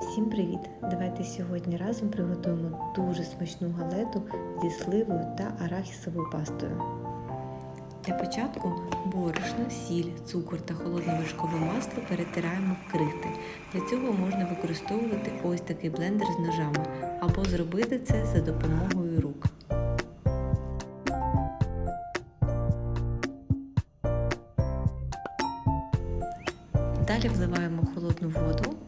Всім привіт! Давайте сьогодні разом приготуємо дуже смачну галету зі сливою та арахісовою пастою. Для початку борошно, сіль, цукор та холодне вершкове масло перетираємо в крихти. Для цього можна використовувати ось такий блендер з ножами або зробити це за допомогою рук. Далі вливаємо холодну воду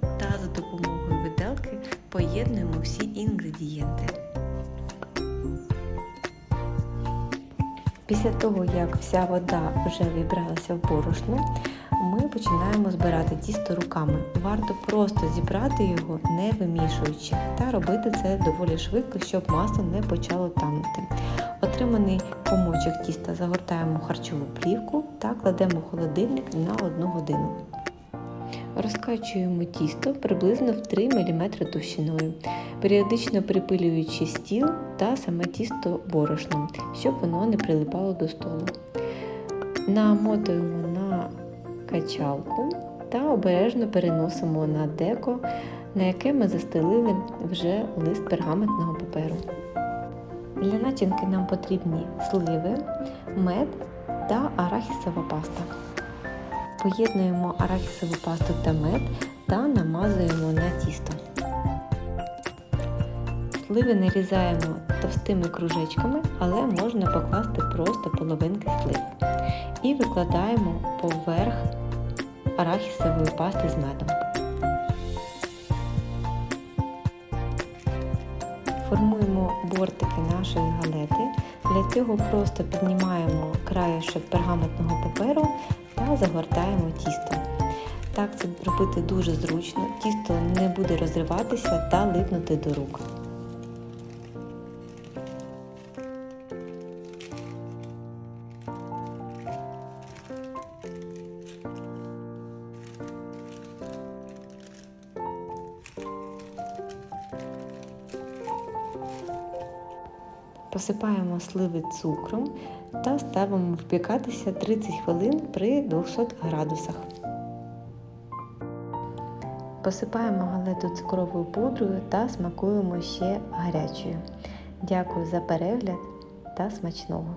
поєднуємо всі інгредієнти. Після того, як вся вода вже вібралася в борошно, ми починаємо збирати тісто руками. Варто просто зібрати його, не вимішуючи, та робити це доволі швидко, щоб масло не почало танути. Отриманий комочок тіста загортаємо в харчову плівку та кладемо в холодильник на 1 годину. Розкачуємо тісто приблизно в 3 мм товщиною, періодично припилюючи стіл та саме тісто борошном, щоб воно не прилипало до столу. Намотуємо на качалку та обережно переносимо на деко, на яке ми застелили вже лист пергаментного паперу. Для начинки нам потрібні сливи, мед та арахісова паста. Поєднуємо арахісову пасту та мед та намазуємо на тісто. Сливи нарізаємо товстими кружечками, але можна покласти просто половинки слив. І викладаємо поверх арахісової пасти з медом. Формуємо бортики нашої галети. Для цього просто піднімаємо краєшок пергаментного паперу та загортаємо тісто. Так це робити дуже зручно, тісто не буде розриватися та липнути до рук. Посипаємо сливи цукром та ставимо впікатися 30 хвилин при 200 градусах. Посипаємо галету цукровою пудрою та смакуємо ще гарячою. Дякую за перегляд та смачного!